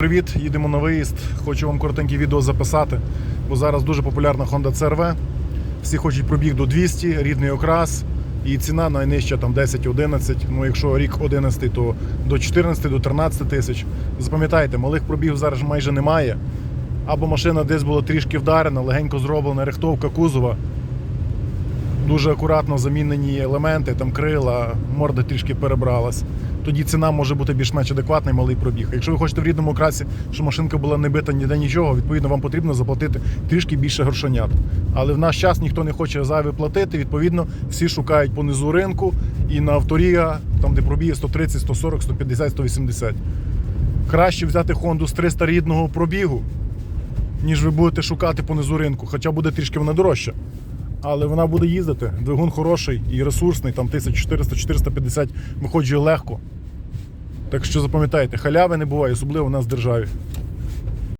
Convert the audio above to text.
Привіт, їдемо на виїзд. Хочу вам коротеньке відео записати, бо зараз дуже популярна Honda CR-V. Всі хочуть пробіг до 200, рідний окрас. І ціна найнижча там 10-11. Ну, якщо рік 11, то до 14 до 13 тисяч. Запам'ятайте, малих пробігів зараз майже немає. Або машина десь була трішки вдарена, легенько зроблена рихтовка кузова. Дуже акуратно замінені елементи, там крила, морда трішки перебралась. Тоді ціна може бути більш-менш адекватна і малий пробіг. Якщо ви хочете в рідному окрасі, щоб машинка була не бита ніде нічого, відповідно вам потрібно заплатити трішки більше грошенят. Але в наш час ніхто не хоче зайве платити. Відповідно, всі шукають по низу ринку і на авторія, там де пробіги 130, 140, 150, 180. Краще взяти Хонду з 300 рідного пробігу, ніж ви будете шукати по низу ринку, хоча буде трішки вона дорожча. Але вона буде їздити. Двигун хороший і ресурсний, там 1400-450 виходжує легко. Так що запам'ятайте, халяви не буває, особливо в нас в державі.